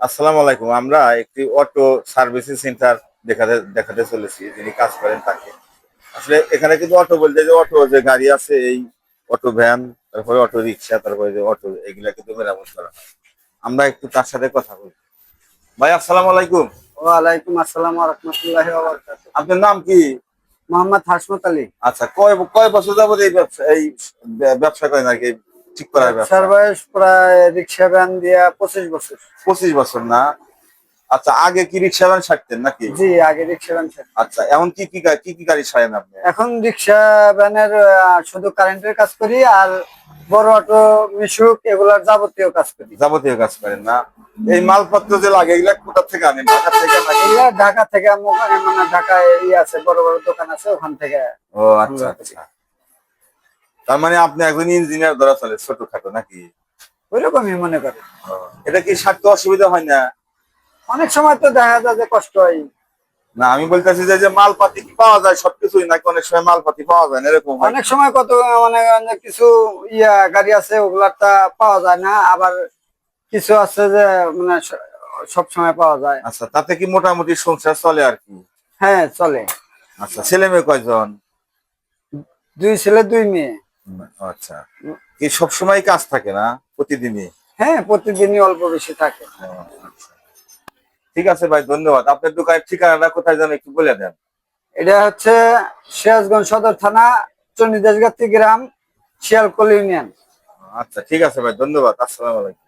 আসসালামু আলাইকুম আমরা একটি অটো সার্ভিসিং সেন্টার দেখাতে দেখাতে চলেছি যিনি কাজ করেন তাকে। আসলে এখানে কিন্তু অটো বলতে যে অটো যে গাড়ি আছে এই অটো ভ্যান তারপরে অটো রিক্সা তারপরে যে অটো এগুলা কিন্তু মেরামত করা হয়। আমরা একটু তার সাথে কথা বলি। ভাই আসসালামু আলাইকুম। ওয়ালাইকুম আসসালাম রহমতুল্লাহ আপনার নাম কি? মোহাম্মদ হাসমত আলী। আচ্ছা কয় কয় বছর যাবত এই ব্যবসা এই ব্যবসা করেন আর কি? ঠিক করার ব্যবসা। বয়স প্রায় রিক্সা ভ্যান দিয়া পঁচিশ বছর। পঁচিশ বছর না? আচ্ছা আগে কি রিক্সা ভ্যান ছাড়তেন নাকি? জি আগে রিক্সা ভ্যান। আচ্ছা এমন কি কি কি কি গাড়ি ছাড়েন আপনি? এখন রিক্সা ভ্যানের শুধু কারেন্টের কাজ করি আর বড় অটো মিশুক এগুলার যাবতীয় কাজ করি। যাবতীয় কাজ করেন না? এই মালপত্র যে লাগে এগুলা কোথা থেকে আনেন? ঢাকা থেকে এগুলা ঢাকা থেকে আমো- মানে ঢাকায় ই আছে বড় বড় দোকান আছে ওখান থেকে। ও আচ্ছা আচ্ছা। তার মানে আপনি একজন ইঞ্জিনিয়ার ধরা চলে ছোটখাটো নাকি? ওইরকমই মনে করে এটা কি স্বার্থ অসুবিধা হয় না? অনেক সময় তো দেখা যায় যে কষ্ট হয়। না আমি বলতেছি যে যে মালপাতি কি পাওয়া যায়? সবকিছুই নাকি অনেক সময় মালপাতি পাওয়া যায় না? এরকম অনেক সময় কত মানে অনেক কিছু ইয়া গাড়ি আছে ওগুলারটা পাওয়া যায় না। আবার কিছু আছে যে মানে সব সময় পাওয়া যায়। আচ্ছা তাতে কি মোটামুটি সংসার চলে আর কি? হ্যাঁ চলে। আচ্ছা ছেলে মেয়ে কয়জন? দুই ছেলে দুই মেয়ে। আচ্ছা। কি সবসময় কাজ থাকে না? প্রতিদিনই? হ্যাঁ প্রতিদিনই অল্প বেশি থাকে। আচ্ছা। ঠিক আছে ভাই ধন্যবাদ। আপনার দোকানের ঠিকানাটা কোথায় যেন একটু বলে দেন। এটা হচ্ছে সিরাজগঞ্জ সদর থানা চন্ডীদাসগাতি গ্রাম শিয়ালকল ইউনিয়ন। আচ্ছা ঠিক আছে ভাই ধন্যবাদ। আসসালামু আলাইকুম।